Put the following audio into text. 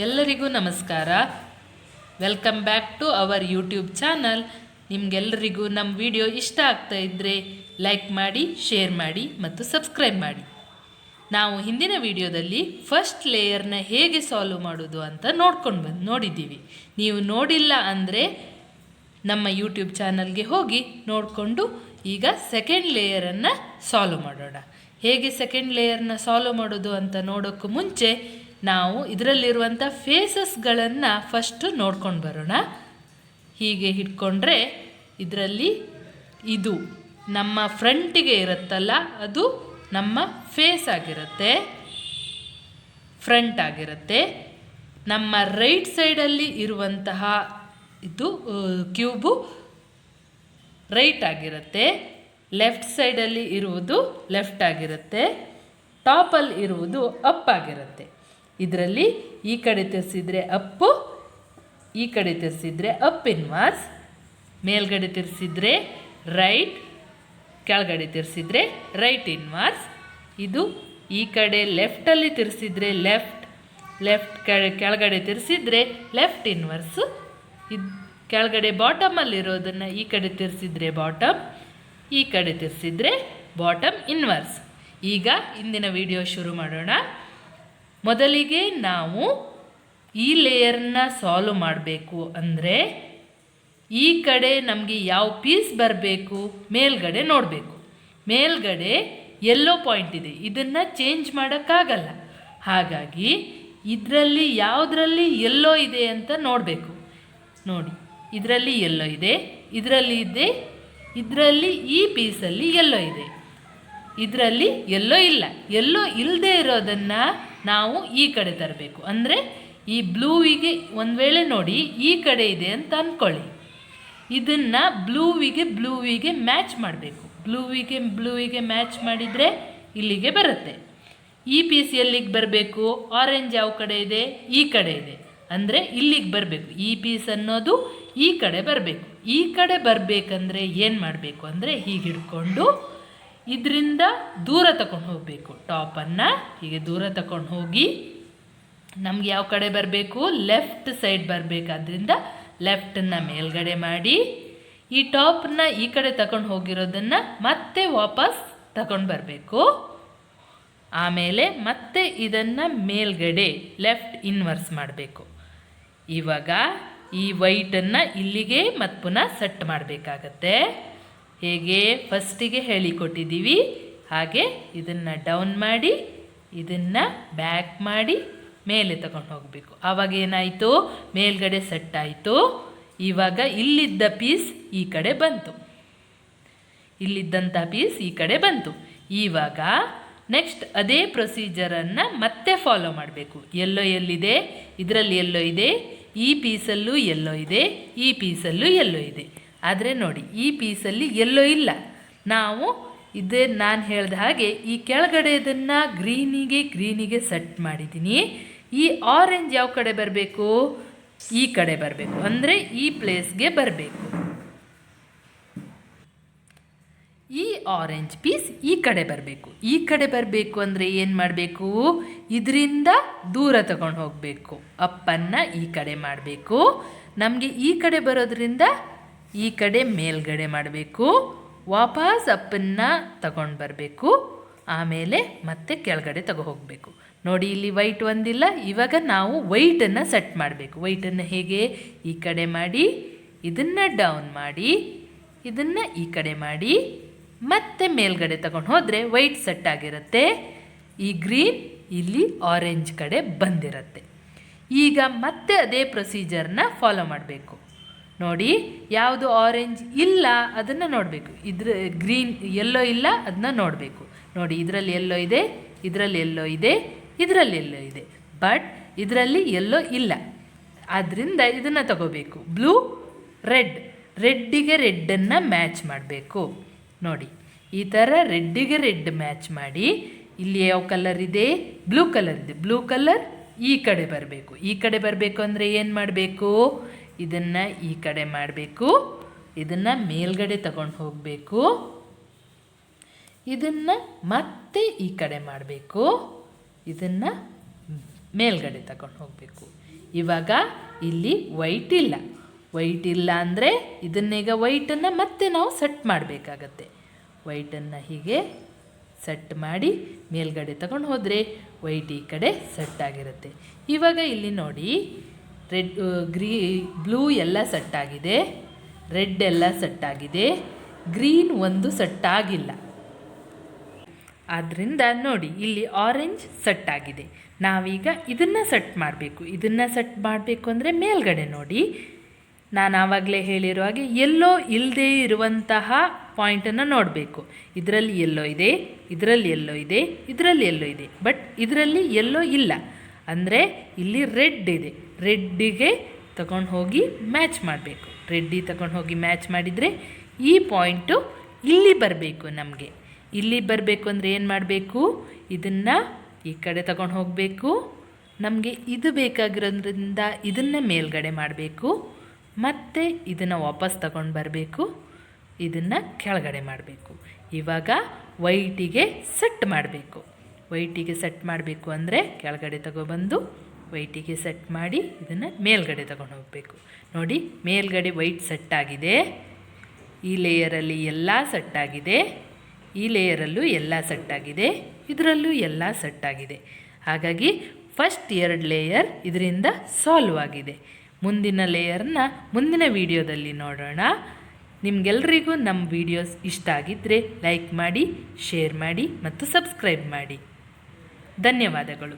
ಎಲ್ಲರಿಗೂ ನಮಸ್ಕಾರ. Welcome back to our YouTube channel ನಿಮಗೆಲ್ಲರಿಗೂ ನಮ್ಮ ವಿಡಿಯೋ ಇಷ್ಟ ಆಗ್ತಾ ಇದ್ದರೆ ಲೈಕ್ ಮಾಡಿ ಶೇರ್ ಮಾಡಿ ಮತ್ತು ಸಬ್ಸ್ಕ್ರೈಬ್ ಮಾಡಿ. ನಾವು ಹಿಂದಿನ ವಿಡಿಯೋದಲ್ಲಿ ಫಸ್ಟ್ ಲೇಯರ್ನ ಹೇಗೆ ಸಾಲ್ವ್ ಮಾಡೋದು ಅಂತ ನೋಡ್ಕೊಂಡು ಬಂದು ನೋಡಿದ್ದೀವಿ. ನೀವು ನೋಡಿಲ್ಲ ಅಂದರೆ ನಮ್ಮ ಯೂಟ್ಯೂಬ್ ಚಾನಲ್ಗೆ ಹೋಗಿ ನೋಡಿಕೊಂಡು ಈಗ ಸೆಕೆಂಡ್ ಲೇಯರನ್ನು ಸಾಲ್ವ್ ಮಾಡೋಣ. ಹೇಗೆ ಸೆಕೆಂಡ್ ಲೇಯರ್ನ ಸಾಲ್ವ್ ಮಾಡೋದು ಅಂತ ನೋಡೋಕ್ಕೂ ಮುಂಚೆ ನಾವು ಇದರಲ್ಲಿರುವಂಥ ಫೇಸಸ್ಗಳನ್ನು ಫಸ್ಟು ನೋಡ್ಕೊಂಡು ಬರೋಣ. ಹೀಗೆ ಹಿಡ್ಕೊಂಡ್ರೆ ಇದರಲ್ಲಿ ಇದು ನಮ್ಮ ಫ್ರಂಟಿಗೆ ಇರುತ್ತಲ್ಲ, ಅದು ನಮ್ಮ ಫೇಸ್ ಆಗಿರುತ್ತೆ. ಫ್ರಂಟ್ ಆಗಿರುತ್ತೆ. ನಮ್ಮ ರೈಟ್ ಸೈಡಲ್ಲಿ ಇರುವಂತಹ ಇದು ಕ್ಯೂಬು ರೈಟ್ ಆಗಿರುತ್ತೆ. ಲೆಫ್ಟ್ ಸೈಡಲ್ಲಿ ಇರುವುದು ಲೆಫ್ಟ್ ಆಗಿರುತ್ತೆ. ಟಾಪಲ್ಲಿ ಇರುವುದು ಅಪ್ ಆಗಿರುತ್ತೆ. ಇದರಲ್ಲಿ ಈ ಕಡೆ ತಿರ್ಸಿದ್ರೆ ಅಪ್ಪು, ಈ ಕಡೆ ತಿರ್ಸಿದ್ರೆ ಅಪ್ ಇನ್ವಾಸ್ ಮೇಲ್ಗಡೆ ತಿರ್ಸಿದ್ರೆ ರೈಟ್, ಕೆಳಗಡೆ ತಿರ್ಸಿದ್ರೆ ರೈಟ್ ಇನ್ವಾಸ್ ಇದು ಈ ಕಡೆ ಲೆಫ್ಟಲ್ಲಿ ತಿರ್ಸಿದ್ರೆ ಲೆಫ್ಟ್ ಲೆಫ್ಟ್ ಕೆಳಗಡೆ ತಿರ್ಸಿದ್ರೆ ಲೆಫ್ಟ್ ಇನ್ವರ್ಸು ಇದು ಕೆಳಗಡೆ ಬಾಟಮಲ್ಲಿರೋದನ್ನು ಈ ಕಡೆ ತಿರ್ಸಿದ್ರೆ ಬಾಟಮ್, ಈ ಕಡೆ ತಿರ್ಸಿದ್ರೆ ಬಾಟಮ್ ಇನ್ವರ್ಸ್ ಈಗ ಇಂದಿನ ವಿಡಿಯೋ ಶುರು ಮಾಡೋಣ. ಮೊದಲಿಗೆ ನಾವು ಈ ಲೇಯರ್ನ ಸಾಲ್ವ್ ಮಾಡಬೇಕು ಅಂದರೆ ಈ ಕಡೆ ನಮಗೆ ಯಾವ ಪೀಸ್ ಬರಬೇಕು ಮೇಲ್ಗಡೆ ನೋಡಬೇಕು. ಮೇಲ್ಗಡೆ ಎಲ್ಲೋ ಪಾಯಿಂಟ್ ಇದೆ. ಇದನ್ನು ಚೇಂಜ್ ಮಾಡೋಕ್ಕಾಗಲ್ಲ. ಹಾಗಾಗಿ ಇದರಲ್ಲಿ ಯಾವುದರಲ್ಲಿ ಎಲ್ಲೋ ಇದೆ ಅಂತ ನೋಡಬೇಕು. ನೋಡಿ, ಇದರಲ್ಲಿ ಎಲ್ಲೋ ಇದೆ, ಇದರಲ್ಲಿ ಇದೆ, ಇದರಲ್ಲಿ ಈ ಪೀಸಲ್ಲಿ ಎಲ್ಲೋ ಇದೆ. ಇದರಲ್ಲಿ ಎಲ್ಲೋ ಇಲ್ಲ. ಎಲ್ಲೋ ಇಲ್ಲದೆ ಇರೋದನ್ನು ನಾವು ಈ ಕಡೆ ತರಬೇಕು. ಅಂದರೆ ಈ ಬ್ಲೂವಿಗೆ ಒಂದು ವೇಳೆ ನೋಡಿ ಈ ಕಡೆ ಇದೆ ಅಂತ ಅಂದ್ಕೊಳ್ಳಿ ಇದನ್ನು ಬ್ಲೂವಿಗೆ ಬ್ಲೂವಿಗೆ ಮ್ಯಾಚ್ ಮಾಡಬೇಕು. ಬ್ಲೂವಿಗೆ ಬ್ಲೂವಿಗೆ ಮ್ಯಾಚ್ ಮಾಡಿದರೆ ಇಲ್ಲಿಗೆ ಬರುತ್ತೆ. ಈ ಪೀಸ್ ಎಲ್ಲಿಗೆ ಬರಬೇಕು? ಆರೆಂಜ್ ಯಾವ ಕಡೆ ಇದೆ? ಈ ಕಡೆ ಇದೆ. ಅಂದರೆ ಇಲ್ಲಿಗೆ ಬರಬೇಕು. ಈ ಪೀಸ್ ಅನ್ನೋದು ಈ ಕಡೆ ಬರಬೇಕು. ಈ ಕಡೆ ಬರಬೇಕಂದ್ರೆ ಏನು ಮಾಡಬೇಕು? ಅಂದರೆ ಹೀಗೆ ಇದರಿಂದ ದೂರ ತಗೊಂಡು ಹೋಗಬೇಕು. ಟಾಪನ್ನು ಹೀಗೆ ದೂರ ತಗೊಂಡು ಹೋಗಿ ನಮ್ಗೆ ಯಾವ ಕಡೆ ಬರಬೇಕು? ಲೆಫ್ಟ್ ಸೈಡ್ ಬರಬೇಕಾದ್ರಿಂದ ಲೆಫ್ಟನ್ನು ಮೇಲ್ಗಡೆ ಮಾಡಿ ಈ ಟಾಪ್ನ ಈ ಕಡೆ ತಗೊಂಡು ಹೋಗಿರೋದನ್ನು ಮತ್ತೆ ವಾಪಸ್ ತಗೊಂಡು ಬರಬೇಕು. ಆಮೇಲೆ ಮತ್ತೆ ಇದನ್ನು ಮೇಲ್ಗಡೆ ಲೆಫ್ಟ್ ಇನ್ವರ್ಸ್ ಮಾಡಬೇಕು. ಇವಾಗ ಈ ವೈಟನ್ನು ಇಲ್ಲಿಗೆ ಮತ್ತು ಪುನಃ ಸೆಟ್ ಮಾಡಬೇಕಾಗತ್ತೆ. ಹೇಗೆ ಫಸ್ಟಿಗೆ ಹೇಳಿಕೊಟ್ಟಿದ್ದೀವಿ? ಹಾಗೆ ಇದನ್ನು ಡೌನ್ ಮಾಡಿ, ಇದನ್ನು ಬ್ಯಾಕ್ ಮಾಡಿ, ಮೇಲೆ ತಗೊಂಡು ಹೋಗಬೇಕು. ಆವಾಗ ಏನಾಯಿತು? ಮೇಲ್ಗಡೆ ಸೆಟ್ ಆಯಿತು. ಇವಾಗ ಇಲ್ಲಿದ್ದ ಪೀಸ್ ಈ ಕಡೆ ಬಂತು. ಇಲ್ಲಿದ್ದಂಥ ಪೀಸ್ ಈ ಕಡೆ ಬಂತು. ಇವಾಗ ನೆಕ್ಸ್ಟ್ ಅದೇ ಪ್ರೊಸೀಜರನ್ನು ಮತ್ತೆ ಫಾಲೋ ಮಾಡಬೇಕು. ಎಲ್ಲೋ ಎಲ್ಲಿದೆ? ಇದರಲ್ಲಿ ಎಲ್ಲೋ ಇದೆ? ಈ ಪೀಸಲ್ಲೂ ಎಲ್ಲೋ ಇದೆ? ಈ ಪೀಸಲ್ಲೂ ಎಲ್ಲೋ ಇದೆ? ಆದರೆ ನೋಡಿ, ಈ ಪೀಸಲ್ಲಿ ಎಲ್ಲೋ ಇಲ್ಲ. ನಾವು ಇದೇ ನಾನು ಹೇಳಿದ ಹಾಗೆ ಈ ಕೆಳಗಡೆ ಇದನ್ನು ಗ್ರೀನಿಗೆ ಗ್ರೀನಿಗೆ ಸೆಟ್ ಮಾಡಿದ್ದೀನಿ. ಈ ಆರೆಂಜ್ ಯಾವ ಕಡೆ ಬರಬೇಕು? ಈ ಕಡೆ ಬರಬೇಕು. ಅಂದರೆ ಈ ಪ್ಲೇಸ್ಗೆ ಬರಬೇಕು. ಈ ಆರೆಂಜ್ ಪೀಸ್ ಈ ಕಡೆ ಬರಬೇಕು. ಈ ಕಡೆ ಬರಬೇಕು ಅಂದರೆ ಏನು ಮಾಡಬೇಕು? ಇದರಿಂದ ದೂರ ತಗೊಂಡು ಹೋಗಬೇಕು. ಅಪ್ಪನ್ನು ಈ ಕಡೆ ಮಾಡಬೇಕು. ನಮಗೆ ಈ ಕಡೆ ಬರೋದ್ರಿಂದ ಈ ಕಡೆ ಮೇಲ್ಗಡೆ ಮಾಡಬೇಕು. ವಾಪಸ್ ಅಪ್ಪನ್ನು ತಗೊಂಡು ಬರಬೇಕು. ಆಮೇಲೆ ಮತ್ತೆ ಕೆಳಗಡೆ ತಗೋ ಹೋಗಬೇಕು. ನೋಡಿ, ಇಲ್ಲಿ ವೈಟ್ ಒಂದಿಲ್ಲ, ಇವಾಗ ನಾವು ವೈಟನ್ನು ಸೆಟ್ ಮಾಡಬೇಕು. ವೈಟನ್ನು ಹೇಗೆ? ಈ ಕಡೆ ಮಾಡಿ, ಇದನ್ನು ಡೌನ್ ಮಾಡಿ, ಇದನ್ನು ಈ ಕಡೆ ಮಾಡಿ, ಮತ್ತೆ ಮೇಲ್ಗಡೆ ತಗೊಂಡು ಹೋದರೆ ವೈಟ್ ಸೆಟ್ ಆಗಿರುತ್ತೆ. ಈ ಗ್ರೀನ್ ಇಲ್ಲಿ ಆರೆಂಜ್ ಕಡೆ ಬಂದಿರುತ್ತೆ. ಈಗ ಮತ್ತೆ ಅದೇ ಪ್ರೊಸೀಜರ್ನ ಫಾಲೋ ಮಾಡಬೇಕು. ನೋಡಿ, ಯಾವುದು ಆರೆಂಜ್ ಇಲ್ಲ, ಅದನ್ನು ನೋಡಬೇಕು. ಇದ್ರ ಗ್ರೀನ್ ಎಲ್ಲೋ ಇಲ್ಲ ಅದನ್ನ ನೋಡಬೇಕು. ನೋಡಿ, ಇದರಲ್ಲಿ ಎಲ್ಲೋ ಇದೆ, ಇದರಲ್ಲಿ ಎಲ್ಲೋ ಇದೆ, ಇದರಲ್ಲಿ ಎಲ್ಲೋ ಇದೆ. ಬಟ್ ಇದರಲ್ಲಿ ಎಲ್ಲೋ ಇಲ್ಲ. ಆದ್ದರಿಂದ ಇದನ್ನು ತಗೋಬೇಕು. ಬ್ಲೂ ರೆಡ್ ರೆಡ್ಡಿಗೆ ರೆಡ್ಡನ್ನು ಮ್ಯಾಚ್ ಮಾಡಬೇಕು. ನೋಡಿ, ಈ ಥರ ರೆಡ್ಡಿಗೆ ರೆಡ್ ಮ್ಯಾಚ್ ಮಾಡಿ, ಇಲ್ಲಿ ಯಾವ ಕಲರ್ ಇದೆ? ಬ್ಲೂ ಕಲರ್ ಇದೆ. ಬ್ಲೂ ಕಲರ್ ಈ ಕಡೆ ಬರಬೇಕು. ಈ ಕಡೆ ಬರಬೇಕು ಅಂದರೆ ಏನು ಮಾಡಬೇಕು? ಇದನ್ನು ಈ ಕಡೆ ಮಾಡಬೇಕು. ಇದನ್ನು ಮೇಲ್ಗಡೆ ತಗೊಂಡು ಹೋಗಬೇಕು. ಇದನ್ನು ಮತ್ತೆ ಈ ಕಡೆ ಮಾಡಬೇಕು. ಇದನ್ನು ಮೇಲ್ಗಡೆ ತಗೊಂಡು ಹೋಗಬೇಕು. ಇವಾಗ ಇಲ್ಲಿ ವೈಟ್ ಇಲ್ಲ. ವೈಟ್ ಇಲ್ಲ ಅಂದರೆ ಇದನ್ನೀಗ ವೈಟನ್ನು ಮತ್ತೆ ನಾವು ಸೆಟ್ ಮಾಡಬೇಕಾಗತ್ತೆ. ವೈಟನ್ನು ಹೀಗೆ ಸೆಟ್ ಮಾಡಿ ಮೇಲ್ಗಡೆ ತಗೊಂಡು ಹೋದರೆ ವೈಟ್ ಈ ಕಡೆ ಸೆಟ್ ಆಗಿರುತ್ತೆ. ಇವಾಗ ಇಲ್ಲಿ ನೋಡಿ ರೆಡ್ ಗ್ರೀ, ಬ್ಲೂ ಎಲ್ಲ ಸೆಟ್ ಆಗಿದೆ ರೆಡ್ ಎಲ್ಲ ಸೆಟ್ ಆಗಿದೆ ಗ್ರೀನ್ ಒಂದು ಸೆಟ್ ಆಗಿಲ್ಲ ಆದ್ದರಿಂದ ನೋಡಿ, ಇಲ್ಲಿ ಆರೆಂಜ್ ಸೆಟ್ ನಾವೀಗ ಇದನ್ನು ಸೆಟ್ ಮಾಡಬೇಕು. ಇದನ್ನು ಸೆಟ್ ಮಾಡಬೇಕು ಅಂದರೆ ಮೇಲ್ಗಡೆ ನೋಡಿ. ನಾನು ಆವಾಗಲೇ ಹೇಳಿರೋ ಹಾಗೆ ಎಲ್ಲೋ ಇಲ್ಲದೇ ಇರುವಂತಹ ಪಾಯಿಂಟನ್ನು ನೋಡಬೇಕು. ಇದರಲ್ಲಿ ಎಲ್ಲೋ ಇದೆ, ಇದರಲ್ಲಿ ಎಲ್ಲೋ ಇದೆ, ಇದರಲ್ಲಿ ಎಲ್ಲೋ ಇದೆ. ಬಟ್ ಇದರಲ್ಲಿ ಎಲ್ಲೋ ಇಲ್ಲ. ಅಂದರೆ ಇಲ್ಲಿ ರೆಡ್ ಇದೆ. ರೆಡ್ಡಿಗೆ ತಗೊಂಡು ಹೋಗಿ ಮ್ಯಾಚ್ ಮಾಡಬೇಕು. ರೆಡ್ಡಿ ತಗೊಂಡು ಹೋಗಿ ಮ್ಯಾಚ್ ಮಾಡಿದರೆ ಈ ಪಾಯಿಂಟು ಇಲ್ಲಿ ಬರಬೇಕು ನಮಗೆ. ಇಲ್ಲಿ ಬರಬೇಕು ಅಂದರೆ ಏನು ಮಾಡಬೇಕು? ಇದನ್ನು ಈ ಕಡೆ ತಗೊಂಡು ಹೋಗಬೇಕು. ನಮಗೆ ಇದು ಬೇಕಾಗಿರೋದ್ರಿಂದ ಇದನ್ನು ಮೇಲ್ಗಡೆ ಮಾಡಬೇಕು. ಮತ್ತು ಇದನ್ನು ವಾಪಸ್ ತಗೊಂಡು ಬರಬೇಕು. ಇದನ್ನು ಕೆಳಗಡೆ ಮಾಡಬೇಕು. ಇವಾಗ ವೈಟಿಗೆ ಸೆಟ್ ಮಾಡಬೇಕು. ವೈಟಿಗೆ ಸೆಟ್ ಮಾಡಬೇಕು ಅಂದರೆ ಕೆಳಗಡೆ ತಗೊಬಂದು ವೈಟಿಗೆ ಸೆಟ್ ಮಾಡಿ ಇದನ್ನು ಮೇಲ್ಗಡೆ ತಗೊಂಡು ಹೋಗಬೇಕು. ನೋಡಿ, ಮೇಲ್ಗಡೆ ವೈಟ್ ಸೆಟ್ ಆಗಿದೆ. ಈ ಲೇಯರಲ್ಲಿ ಎಲ್ಲ ಸೆಟ್ ಆಗಿದೆ. ಈ ಲೇಯರಲ್ಲೂ ಎಲ್ಲ ಸೆಟ್ ಆಗಿದೆ. ಇದರಲ್ಲೂ ಎಲ್ಲ ಸೆಟ್ ಆಗಿದೆ. ಹಾಗಾಗಿ ಫಸ್ಟ್ ಎರಡು ಲೇಯರ್ ಇದರಿಂದ ಸಾಲ್ವ್ ಆಗಿದೆ. ಮುಂದಿನ ಲೇಯರ್ನ ಮುಂದಿನ ವಿಡಿಯೋದಲ್ಲಿ ನೋಡೋಣ. ನಿಮಗೆಲ್ಲರಿಗೂ ನಮ್ಮ ವಿಡಿಯೋಸ್ ಇಷ್ಟ ಆಗಿದ್ದರೆ ಲೈಕ್ ಮಾಡಿ ಶೇರ್ ಮಾಡಿ ಮತ್ತು ಸಬ್ಸ್ಕ್ರೈಬ್ ಮಾಡಿ. ಧನ್ಯವಾದಗಳು.